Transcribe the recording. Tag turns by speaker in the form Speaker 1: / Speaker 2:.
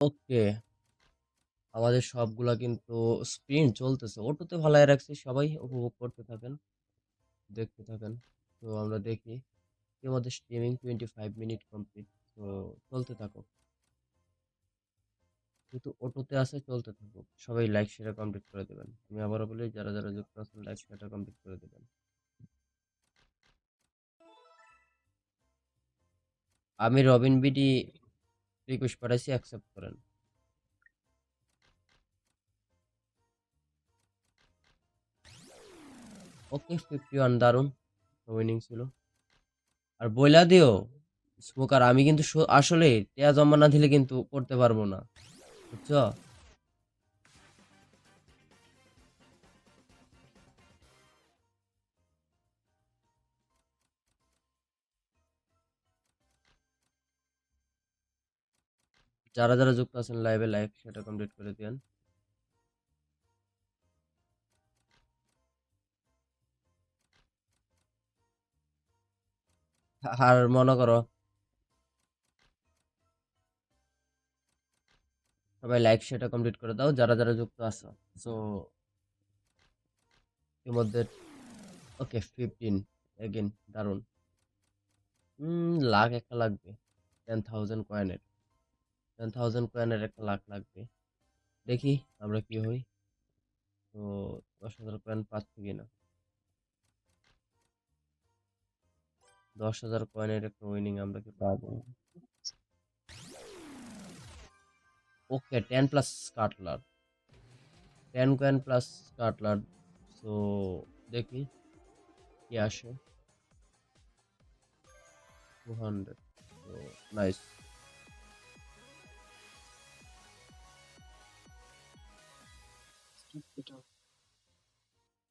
Speaker 1: ওকে। আমাদের সবগুলা কিন্তু স্প্রিন্ট চলতেছে। অটোতে ফালায় রাখছি। সবাই উপভোগ করতে থাকেন। দেখতে থাকেন। তো আমরা দেখি। ইতিমধ্যে স্ট্রিমিং 25 মিনিট কমপ্লিট। তো চলতে থাকুক। যেহেতু অটোতে আছে চলতে থাকুক। সবাই লাইক শেয়ার কমপ্লিট করে দিবেন। আমি আবারও বলি যারা, যারা যুক্ত আছেন লাইক শেয়ারটা কমপ্লিট করে দিবেন। আমি রবিন বিডি রিকোয়েস্ট পাঠাইছি অ্যাকসেপ্ট করেন। ওকে 51 দারুণ। উইনিং ছিল। আর বইলা দিও স্মোকার আমি কিন্তু আসলে টেয়া জমা না দিলে কিন্তু করতে পারব না। বুঝছ? যারা, যারা যুক্ত আছেন লাইভে লাইক সেটা কমপ্লিট করে দিয়েন। আর মনে করো সবাই লাইক সেটা কমপ্লিট করে দাও যারা, যারা যুক্ত আছো। সো ইতিমধ্যে ওকে 15 এগেইন দারুণ। লাখ একটা লাগবে। 10,000 কয়েনের। 10,000 কয়েনের একটা লাখ লাগবে। দেখি আমরা কি হই। তো 10,000 কয়েন পাচ্ছি কিনা। 10,000 কয়েনের একটা উইনিং আমরা কি পাবো? ওকে 10 প্লাস কাটলার। 10 কয়েন প্লাস কাটলার। সো দেখি কি আসে। 200 তো নাইস।
Speaker 2: hospital